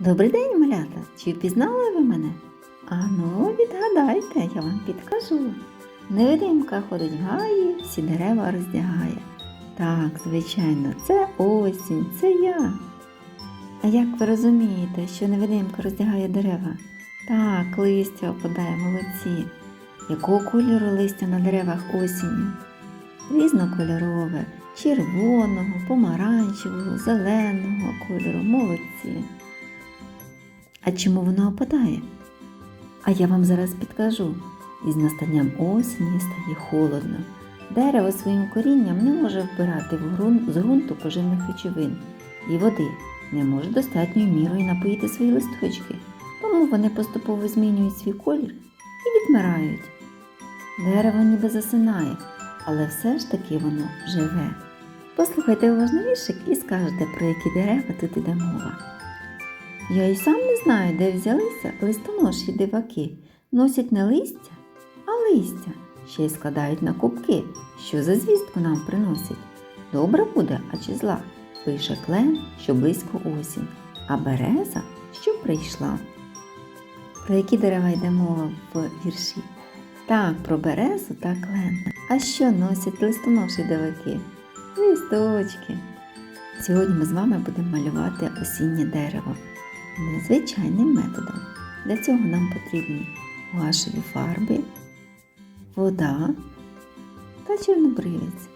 Добрий день, малята! Чи впізнали ви мене? Ану, відгадайте, я вам підкажу. Невидимка ходить гаї, всі дерева роздягає. Так, звичайно, це осінь, це я. А як ви розумієте, що невидимка роздягає дерева? Так, листя опадає, молодці. Якого кольору листя на деревах осінню? Різнокольорове, червоного, помаранчевого, зеленого кольору, молодці. А чому воно опадає? А я вам зараз підкажу. Із настанням осені стає холодно. Дерево своїм корінням не може вбирати в ґрунт, з ґрунту поживних речовин і води, не може достатньою мірою напоїти свої листочки, тому вони поступово змінюють свій колір і відмирають. Дерево ніби засинає, але все ж таки воно живе. Послухайте уважно віршик і скажете, про які дерева тут іде мова. Я й сам не знаю, де взялися листоноші диваки. Носять не листя, а листя, ще й складають на кубки, що за звістку нам приносять. Добре буде, а чи зла? Пише клен, що близько осінь, а береза, що прийшла. Про які дерева йде мова в вірші? Так, про березу та клен. А що носять листоноші диваки? Листочки. Сьогодні ми з вами будемо малювати осіннє дерево незвичайним методом. Для цього нам потрібні гуашеві фарби, вода та чорнобривець.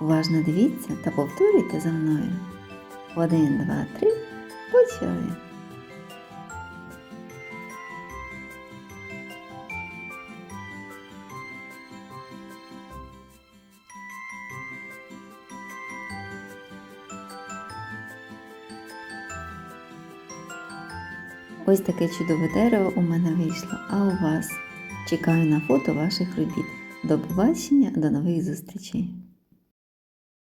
Уважно дивіться та повторюйте за мною. Один, два, три, почали. Ось таке чудове дерево у мене вийшло, а у вас чекаю на фото ваших робіт. До побачення, до нових зустрічей!